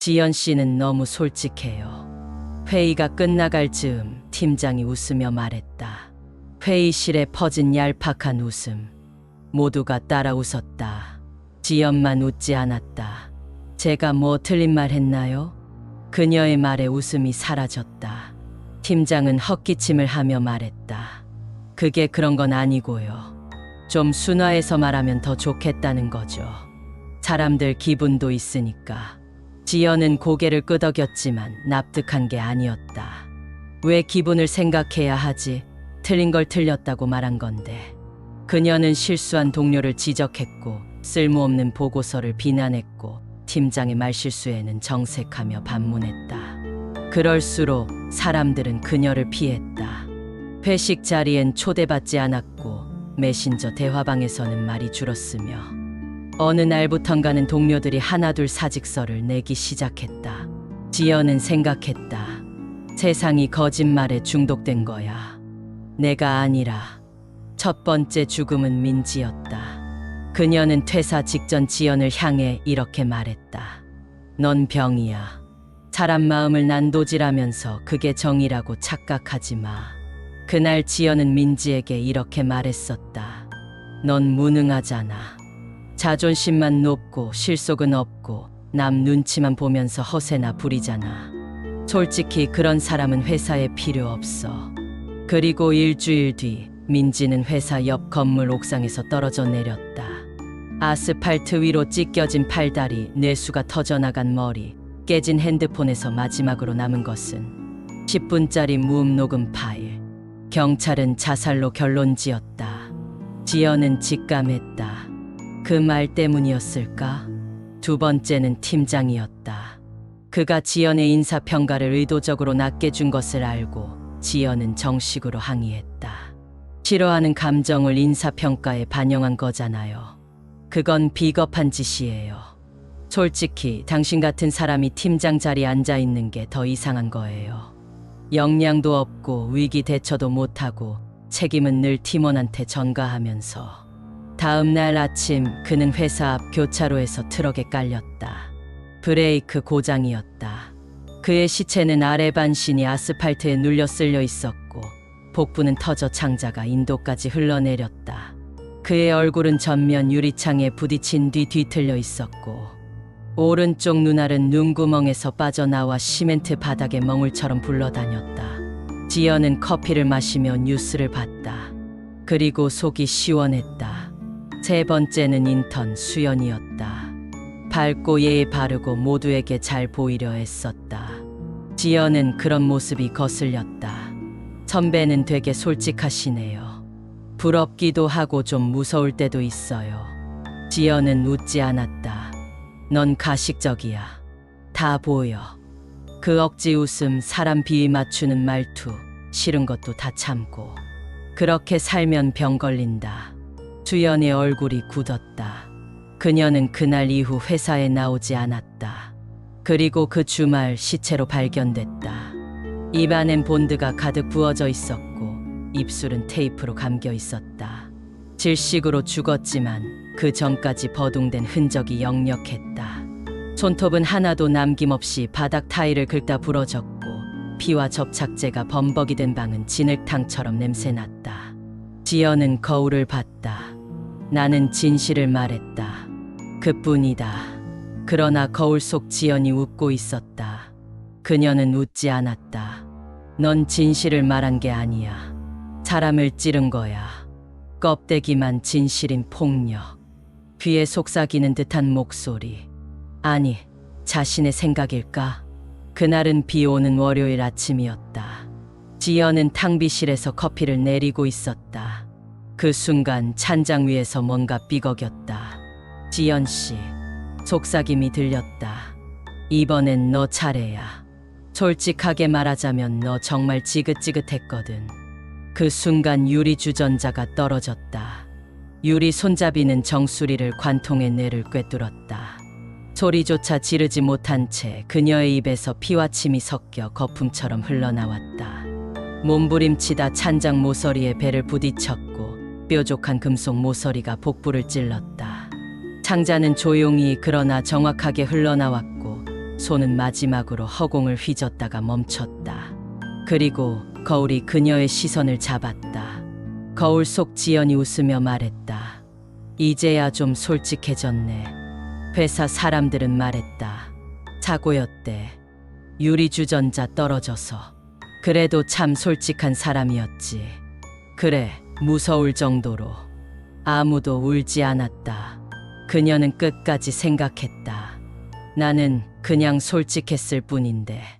지연 씨는 너무 솔직해요. 회의가 끝나갈 즈음 팀장이 웃으며 말했다. 회의실에 퍼진 얄팍한 웃음. 모두가 따라 웃었다. 지연만 웃지 않았다. 제가 뭐 틀린 말 했나요? 그녀의 말에 웃음이 사라졌다. 팀장은 헛기침을 하며 말했다. 그게 그런 건 아니고요. 좀 순화해서 말하면 더 좋겠다는 거죠. 사람들 기분도 있으니까. 지연은 고개를 끄덕였지만 납득한 게 아니었다. 왜 기분을 생각해야 하지? 틀린 걸 틀렸다고 말한 건데. 그녀는 실수한 동료를 지적했고 쓸모없는 보고서를 비난했고 팀장의 말실수에는 정색하며 반문했다. 그럴수록 사람들은 그녀를 피했다. 회식 자리엔 초대받지 않았고 메신저 대화방에서는 말이 줄었으며 어느 날부턴가는 동료들이 하나둘 사직서를 내기 시작했다. 지연은 생각했다. 세상이 거짓말에 중독된 거야. 내가 아니라 첫 번째 죽음은 민지였다. 그녀는 퇴사 직전 지연을 향해 이렇게 말했다. 넌 병이야. 사람 마음을 난도질하면서 그게 정이라고 착각하지 마. 그날 지연은 민지에게 이렇게 말했었다. 넌 무능하잖아. 자존심만 높고 실속은 없고 남 눈치만 보면서 허세나 부리잖아. 솔직히 그런 사람은 회사에 필요 없어. 그리고 일주일 뒤 민지는 회사 옆 건물 옥상에서 떨어져 내렸다. 아스팔트 위로 찢겨진 팔다리, 뇌수가 터져나간 머리, 깨진 핸드폰에서 마지막으로 남은 것은 10분짜리 무음 녹음 파일. 경찰은 자살로 결론 지었다. 지연은 직감했다. 그 말 때문이었을까? 두 번째는 팀장이었다. 그가 지연의 인사평가를 의도적으로 낮게 준 것을 알고 지연은 정식으로 항의했다. 싫어하는 감정을 인사평가에 반영한 거잖아요. 그건 비겁한 짓이에요. 솔직히 당신 같은 사람이 팀장 자리에 앉아 있는 게 더 이상한 거예요. 역량도 없고 위기 대처도 못하고 책임은 늘 팀원한테 전가하면서 다음 날 아침 그는 회사 앞 교차로에서 트럭에 깔렸다. 브레이크 고장이었다. 그의 시체는 아래 반신이 아스팔트에 눌려 쓸려 있었고 복부는 터져 창자가 인도까지 흘러내렸다. 그의 얼굴은 전면 유리창에 부딪힌 뒤 뒤틀려 있었고 오른쪽 눈알은 눈구멍에서 빠져나와 시멘트 바닥에 멍울처럼 굴러다녔다. 지연은 커피를 마시며 뉴스를 봤다. 그리고 속이 시원했다. 세 번째는 인턴 수연이었다. 밝고 예의 바르고 모두에게 잘 보이려 했었다. 지연은 그런 모습이 거슬렸다. 선배는 되게 솔직하시네요. 부럽기도 하고 좀 무서울 때도 있어요. 지연은 웃지 않았다. 넌 가식적이야. 다 보여. 그 억지 웃음, 사람 비위 맞추는 말투, 싫은 것도 다 참고. 그렇게 살면 병 걸린다. 주연의 얼굴이 굳었다. 그녀는 그날 이후 회사에 나오지 않았다. 그리고 그 주말 시체로 발견됐다. 입안엔 본드가 가득 부어져 있었고 입술은 테이프로 감겨 있었다. 질식으로 죽었지만 그 전까지 버둥된 흔적이 역력했다. 손톱은 하나도 남김없이 바닥 타일을 긁다 부러졌고 피와 접착제가 범벅이 된 방은 진흙탕처럼 냄새났다. 지연은 거울을 봤다. 나는 진실을 말했다. 그뿐이다. 그러나 거울 속 지연이 웃고 있었다. 그녀는 웃지 않았다. 넌 진실을 말한 게 아니야. 사람을 찌른 거야. 껍데기만 진실인 폭력. 귀에 속삭이는 듯한 목소리. 아니, 자신의 생각일까? 그날은 비 오는 월요일 아침이었다. 지연은 탕비실에서 커피를 내리고 있었다. 그 순간 찬장 위에서 뭔가 삐걱였다. 지연 씨, 속삭임이 들렸다. 이번엔 너 차례야. 솔직하게 말하자면 너 정말 지긋지긋했거든. 그 순간 유리 주전자가 떨어졌다. 유리 손잡이는 정수리를 관통해 뇌를 꿰뚫었다. 소리조차 지르지 못한 채 그녀의 입에서 피와 침이 섞여 거품처럼 흘러나왔다. 몸부림치다 찬장 모서리에 배를 부딪혔고 뾰족한 금속 모서리가 복부를 찔렀다. 창자는 조용히 그러나 정확하게 흘러나왔고 손은 마지막으로 허공을 휘젓다가 멈췄다. 그리고 거울이 그녀의 시선을 잡았다. 거울 속 지연이 웃으며 말했다. 이제야 좀 솔직해졌네. 회사 사람들은 말했다. 사고였대. 유리주전자 떨어져서. 그래도 참 솔직한 사람이었지. 그래, 무서울 정도로. 아무도 울지 않았다. 그녀는 끝까지 생각했다. 나는 그냥 솔직했을 뿐인데.